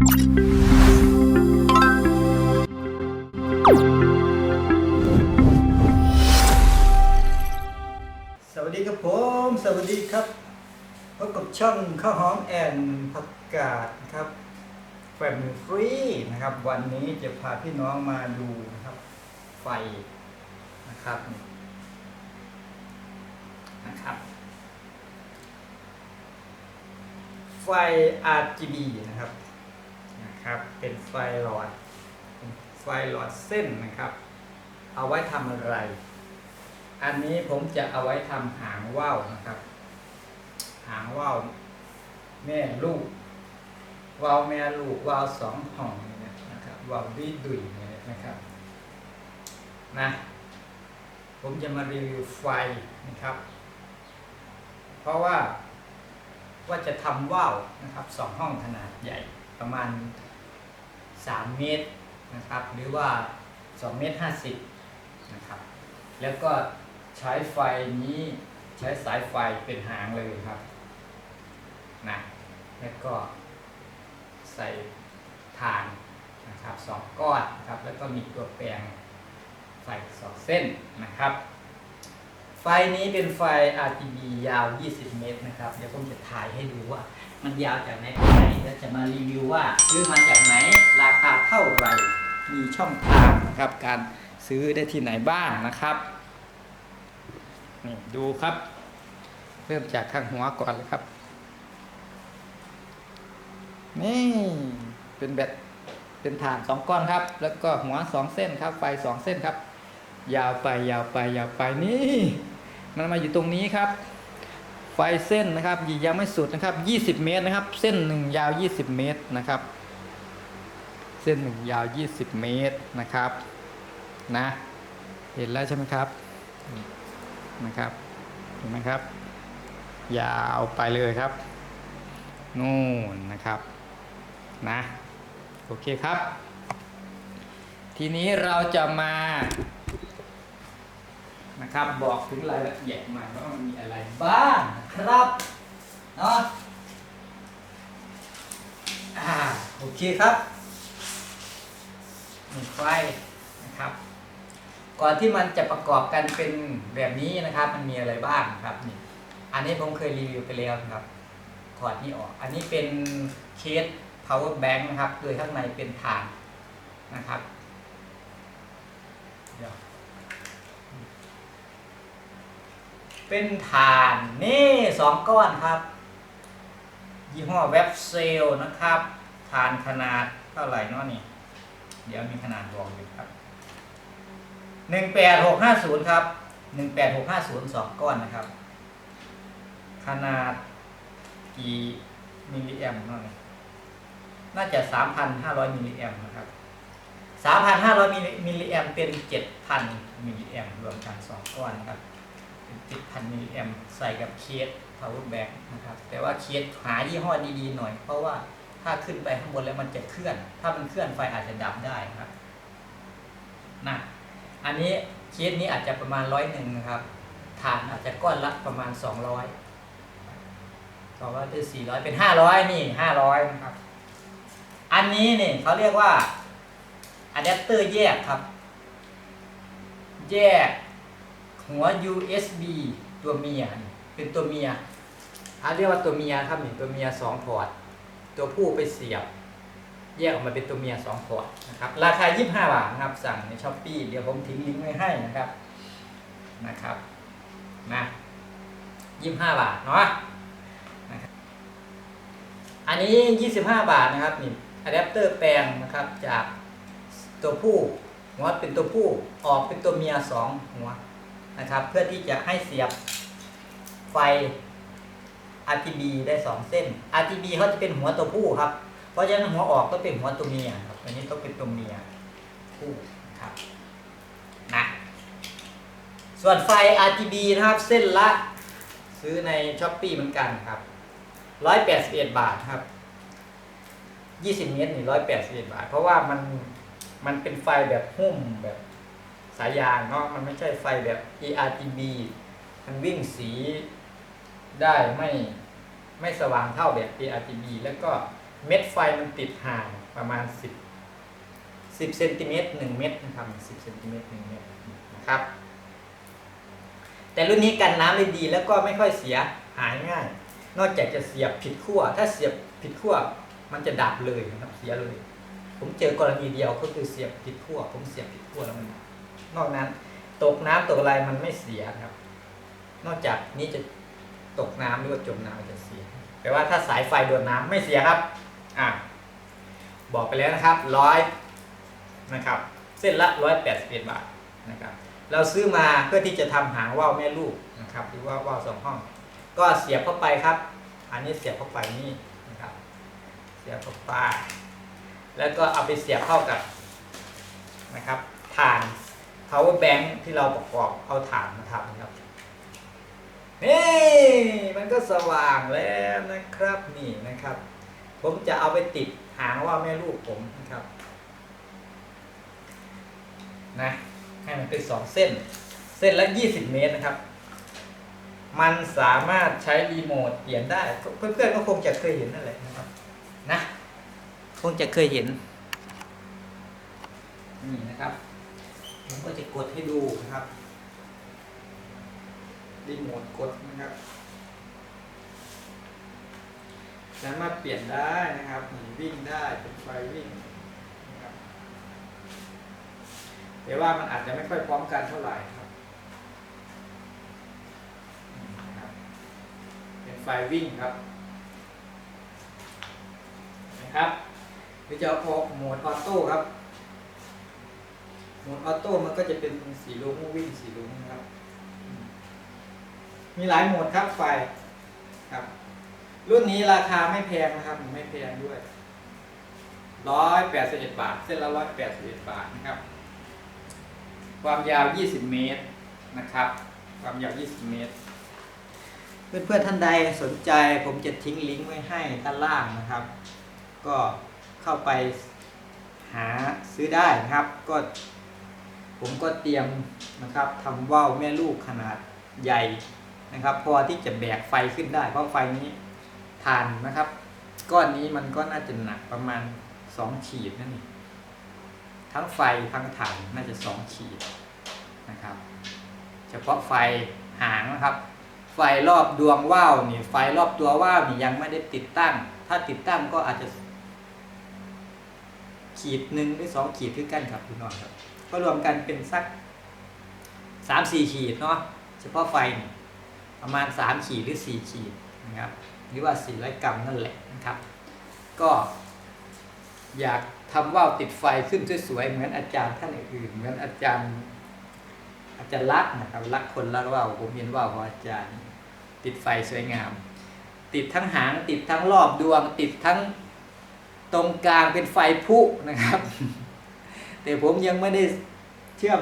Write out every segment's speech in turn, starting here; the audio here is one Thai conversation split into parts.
สวัสดีครับผม สวัสดีครับพบกับช่องข้าวหอมแอนผักกาดนะครับแฟมิฟรีนะครับ วันนี้จะพาพี่น้องมาดูนะครับ ไฟนะครับนะครับ ไฟ RGB นะครับ นะครับ เป็นไฟหลอด ไฟหลอดเส้นนะครับ เอาไว้ทำอะไร อันนี้ผมจะเอาไว้ทำหางว่าวนะครับ หางว่าวแม่ลูกว่าวแม่ลูกว่าวสองห้องเนี่ยนะครับว่าวดุยดุยเนี่ยนะครับนะผมจะมารีวิวไฟนะครับ เพราะว่าว่าจะทำว่าวนะครับสองห้องขนาดใหญ่ประมาณ 3 เมตรนะครับ หรือว่า 2 เมตร 50 นะครับ แล้วก็ใช้ไฟนี้ใช้สายไฟเป็นหางเลยครับนะแล้วก็ใส่ถ่านนะครับสองก้อนนะครับ แล้วก็มีตัวแปลงไฟสองเส้นนะครับ ไฟนี้เป็นไฟ RGB ยาว 20 เมตรนะครับ เดี๋ยวผมจะถ่ายให้ดูว่า มันยาวจากไหนไปไหนแล้วจะมารีวิวว่าซื้อมาจากไหน ราคาเท่าไหร่ มีช่องทางนะครับ การซื้อได้ที่ไหนบ้างนะครับ นี่ดูครับ เริ่มจากข้างหัวก่อนเลยครับ นี่เป็นแบตเป็นฐานสองก้อนครับ แล้วก็หัวสองเส้นครับ ไฟสองเส้นครับ ยาวไปยาวไปยาวไปนี่ มันมาอยู่ตรงนี้ครับ ไฟเส้นนะครับยังไม่สุดนะครับ 20 เมตรนะครับ เส้นหนึ่งยาว 20 เมตรนะครับ เส้นหนึ่งยาว 20 เมตรนะครับนะเห็นแล้วใช่ไหมครับนะครับเห็นไหมครับ ยาวไปเลยครับนู่นนะครับนะโอเคครับ ทีนี้เราจะมา นะครับ บอกถึงรายละเอียดมาว่ามันมีอะไรบ้างครับเนาะอ่าโอเคครับมีไฟนะครับ ก่อนที่มันจะประกอบกันเป็นแบบนี้นะครับ มันมีอะไรบ้างครับนี่อันนี้ผมเคยรีวิวไปแล้วครับถอดนี่ออก อันนี้เป็นเคส power bank นะครับ โดยข้างในเป็นถ่านนะครับ เดี๋ยว เป็นถ่านนี่สองก้อนครับ ยี่ห้อเว็บเซลนะครับถ่านขนาดเท่าไหร่นาะนี่ เดี๋ยวมีขนาดบอกอยู่ครับหนึ่งแปดหกห้าศูนย์ครับหนึ่งแปดหกห้าศูนย์สองก้อนนะครับ ขนาดกี่มิลลิแอมป์เนานี่น่าจะสามพันห้าร้อยมิลลิแอมนะครับสามพันห้าร้อยมิลลิแอมเป็นเจ็ดพันมิลลิแอมรวมกันสองก้อนนะครับ เป็นเจ็ดพันมิลลิแอมใส่กับเคส power bank นะครับ แต่ว่าเคสหายี่ห้อดีๆหน่อย เพราะว่าถ้าขึ้นไปข้างบนแล้วมันจะเคลื่อน ถ้ามันเคลื่อนไฟอาจจะดับได้ครับนะอันนี้เคสนี้อาจจะประมาณร้อยหนึ่งนะครับฐานอาจจะก้อนละประมาณสองร้อยสองร้อยเป็นสี่ร้อยเป็นห้าร้อยนี่ห้าร้อยนะครับ อันนี้เนี่ยเขาเรียกว่าอะแดปเตอร์แยกครับ แยก หัว USB ตัวเมีย เป็นตัวเมียอันเรียกว่าตัวเมียครับนี่ตัวเมียสองพอร์ตตัวผู้ไปเสียบ แยกออกมาเป็นตัวเมียสองพอร์ตนะครับราคา 25 บาทนะครับ สั่งในช้อปปีเดี๋ยวผมทิ้งลิงก์ไว้ให้นะครับนะครับนะ25 บาทเนาะนะครับอันนี้ 25 บาทนะครับนี่อะแดปเตอร์แปลงนะครับจากตัวผู้หัวเป็นตัวผู้ออกเป็นตัวเมียสองหัว นะครับ เพื่อที่จะให้เสียบไฟ RGB ได้สองเส้น RGB เขาจะเป็นหัวตัวผู้ครับ เพราะฉะนั้นหัวออกก็เป็นหัวตัวเมียครับอันนี้ต้องเป็นตัวเมียคู่ครับนะส่วนไฟ RGB นะครับเส้นละซื้อในช้อปปีเหมือนกันครับร้อยแปดสิบเอ็ดบาทครับยี่สิบเมตรนี่ร้อยแปดสิบเอ็ดบาท เพราะว่ามันมันเป็นไฟแบบหุ้มแบบ สายยางเนาะมันไม่ใช่ไฟแบบ ERGB มันวิ่งสีได้ไม่ไม่สว่างเท่าแบบ ARGB แล้วก็เม็ดไฟมันติดห่างประมาณ 10 10เซนติเมตร1เม็ดนะครับ10เซนติเมตร1เม็ดนะครับ แต่รุ่นนี้กันน้ำได้ดีแล้วก็ไม่ค่อยเสียหายง่าย นอกจากจะเสียบผิดขั้วถ้าเสียบผิดขั้วมันจะดับเลยนะครับเสียเลย ผมเจอกรณีเดียวก็คือเสียบผิดขั้วผมเสียบผิดขั้วแล้วมันดับ นอกนั้น ตกน้ำตกอะไรมันไม่เสียครับ นอกจากนี้จะตกน้ำหรือว่าจมน้ำจะเสียแปลว่าถ้าสายไฟโดนน้ำไม่เสียครับอะบอกไปแล้วนะครับร้อยนะครับ เส้นละร้อยแปดสิบเอ็ดบาทนะครับ เราซื้อมาเพื่อที่จะทำหางว่าวแม่ลูกนะครับ หรือว่าว่าวสองห้อง ก็เสียบเข้าไปครับ อันนี้เสียบเข้าไปนี่นะครับ เสียบเข้าไปแล้วก็เอาไปเสียบเข้ากับนะครับถ่าน power bank ที่เราประกอบเอาถ่านมาทำนะครับนี่มันก็สว่างแล้วนะครับนี่นะครับ ผมจะเอาไปติดหางว่าแม่ลูกผมนะครับนะให้มันเป็นสองเส้น เส้นละ20เมตรนะครับ มันสามารถใช้รีโมทเปลี่ยนได้ เพื่อนๆก็คงจะเคยเห็นนั่นแหละนะครับนะคงจะเคยเห็นนี่นะครับ ผมก็จะกดให้ดูนะครับรีโมทกดนะครับสามารถเปลี่ยนได้นะครับหนีวิ่งได้เป็นไฟวิ่งนะครับแต่ว่ามันอาจจะไม่ค่อยพร้อมกันเท่าไหร่ครับนี่นะครับเป็นไฟวิ่งครับนะครับหรือจะเอาโหมดออโต้ครับ โหมดออโต้มันก็จะเป็นสีลุ้งวิ่งสีลุ้งนะครับ มีหลายโหมดครับไฟครับ รุ่นนี้ราคาไม่แพงนะครับ ไม่แพงด้วยร้อยแปดสิบเอ็ดบาท เส้นละร้อยแปดสิบเอ็ดบาทนะครับ ความยาวยี่สิบเมตรนะครับ ความยาวยี่สิบเมตร เพื่อนๆท่านใดสนใจผมจะทิ้งลิงก์ไว้ให้ด้านล่างนะครับ ก็เข้าไปหาซื้อได้นะครับ ก็ ผมก็เตรียมนะครับทำว่าวแม่ลูกขนาดใหญ่นะครับ พอที่จะแบกไฟขึ้นได้ เพราะไฟนี้ทานนะครับ ก้อนนี้มันก็น่าจะหนักประมาณสองขีดนั่นเองทั้งไฟทั้งถ่านน่าจะสองขีดนะครับ เฉพาะไฟหางนะครับ ไฟรอบดวงว่าวนี่ไฟรอบตัวว่าวนี่ยังไม่ได้ติดตั้ง ถ้าติดตั้งก็อาจจะ ขีดหนึ่งหรือสองขีดคือกันครับพี่น้องครับ ก็รวมกันเป็นสักสามสี่ขีดเนาะเฉพาะไฟประมาณสามขีดหรือสี่ขีดนะครับหรือว่าสี่ร้อยกรัมนั่นแหละนะครับ ก็อยากทำว่าวติดไฟขึ้นสวยๆเหมือนอาจารย์ท่านอื่นเหมือนอาจารย์ อาจารย์รักนะครับรักคนรักว่าวผมเห็นว่าวของอาจารย์ติดไฟสวยงาม ติดทั้งหางติดทั้งรอบดวง ติดทั้งตรงกลางเป็นไฟพุนะครับ แต่ผมยังไม่ได้เชื่อม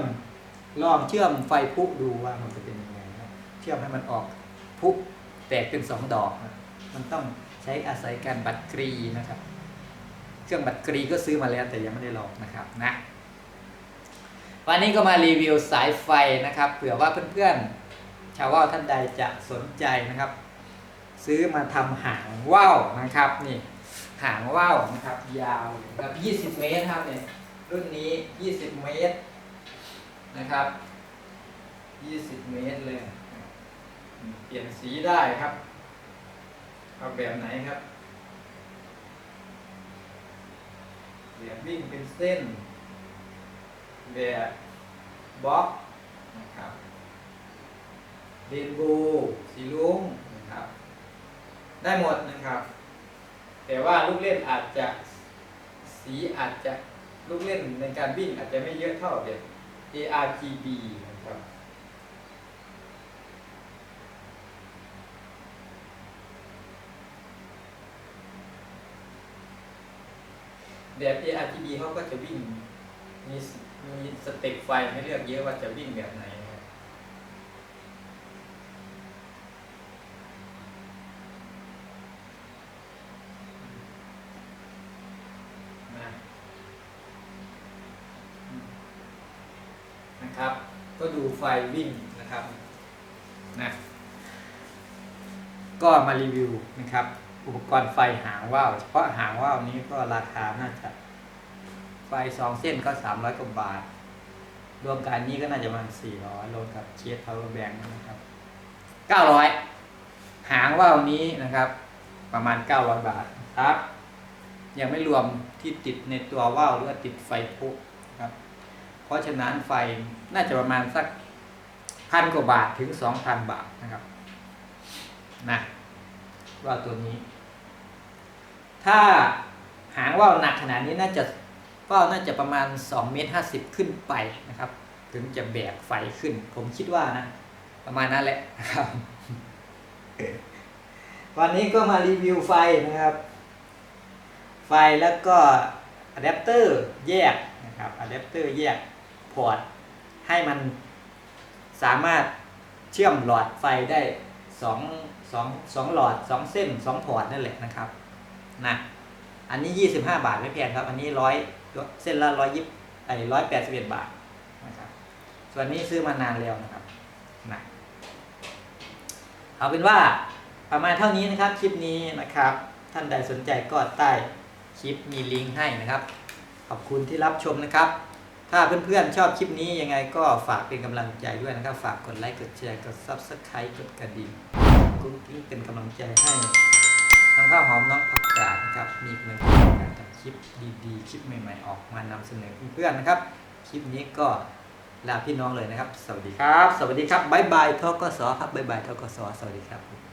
ลองเชื่อมไฟพุดูว่ามันจะเป็นยังไงนะเชื่อมให้มันออกพุแตกเป็นสองดอกนะมันต้องใช้อาศัยการบัตรกรีนะครับ เครื่องบัตรกรีก็ซื้อมาแล้วแต่ยังไม่ได้ลองนะครับนะวันนี้ก็มารีวิวสายไฟนะครับเผื่อว่าเพื่อนๆชาวว่าวท่านใดจะสนใจนะครับ ซื้อมาทำหางว่าวนะครับนี่หางว่าวนะครับ ยาวแบบ20 เมตรครับเนี่ย รุ่นนี้ 20 เมตรนะครับ 20 เมตรเลย เปลี่ยนสีได้ครับ เอาแบบไหนครับแบบวิ่งเป็นเส้นแบบบล็อกนะครับเรนโบว์สีลุ้งนะครับ ได้หมดนะครับ แต่ว่าลูกเล่นอาจจะสีอาจจะ ลูกเล่นในการวิ่งอาจจะไม่เยอะเท่าแบบ ARGB นะครับแบบ ARGB เขาก็จะวิ่งมีมีสเต็ปไฟให้เลือกเยอะว่าจะวิ่งแบบไหนนะครับนะอืมนะครับ ก็ดู ไฟวิ่งนะครับนะก็มารีวิวนะครับ อุปกรณ์ไฟหางว่าวเฉพาะหางว่าวนี้ก็ราคาน่าจะไฟสองเส้นก็สามร้อยกว่าบาท รวมกันนี้ก็น่าจะประมาณสี่ร้อยรวมกับเชียร์พาวเวอร์แบงค์นะครับเก้าร้อยหางว่าวนี้นะครับ ประมาณเก้าร้อยบาทครับ ยังไม่รวมที่ติดในตัวว่าวหรือติดไฟพุครับ เพราะฉะนั้นไฟน่าจะประมาณสัก พันกว่าบาทถึงสองพันบาทนะครับนะว่าตัวนี้ ถ้าหางว่าวหนักขนาดนี้น่าจะว่าวน่าจะประมาณ2เมตรห้าสิบขึ้นไปนะครับ ถึงจะแบกไฟขึ้น ผมคิดว่านะ ประมาณนั้นแหละนะครับ วันนี้ก็มารีวิวไฟนะครับ ไฟแล้วก็อะแดปเตอร์แยกนะครับอะแดปเตอร์แยกพอร์ตให้มัน สามารถเชื่อมหลอดไฟได้สองสองสองหลอดสองเส้นสองพอร์ตนั่นแหละนะครับนะอันนี้25บาทไม่แพงครับ อันนี้ร้อยเส้นละร้อยยิบไอ้ร้อยแปดสิบเอ็ดบาทนะครับ ส่วนนี้ซื้อมานานแล้วนะครับนะเอาเป็นว่าประมาณเท่านี้นะครับคลิปนี้นะครับ ท่านใดสนใจก็ใต้คลิปมีลิงก์ให้นะครับ ขอบคุณที่รับชมนะครับ ถ้าเพื่อนๆชอบคลิปนี้ยังไงก็ฝากเป็นกำลังใจด้วยนะครับ ฝากกดไลค์กดแชร์กด Subscribe กดกระดิ่งกุ้งกิ้งเป็นกำลังใจให้น้องข้าวหอมน้องผักกาดนะครับ มีกำลังใจในการทำคลิปดีๆ คลิปใหม่ๆ ออกมานำเสนอเพื่อนๆนะครับ คลิปนี้ก็ลาพี่น้องเลยนะครับ สวัสดีครับ สวัสดีครับบายบายทกสครับบายบายทกสสวัสดีครับ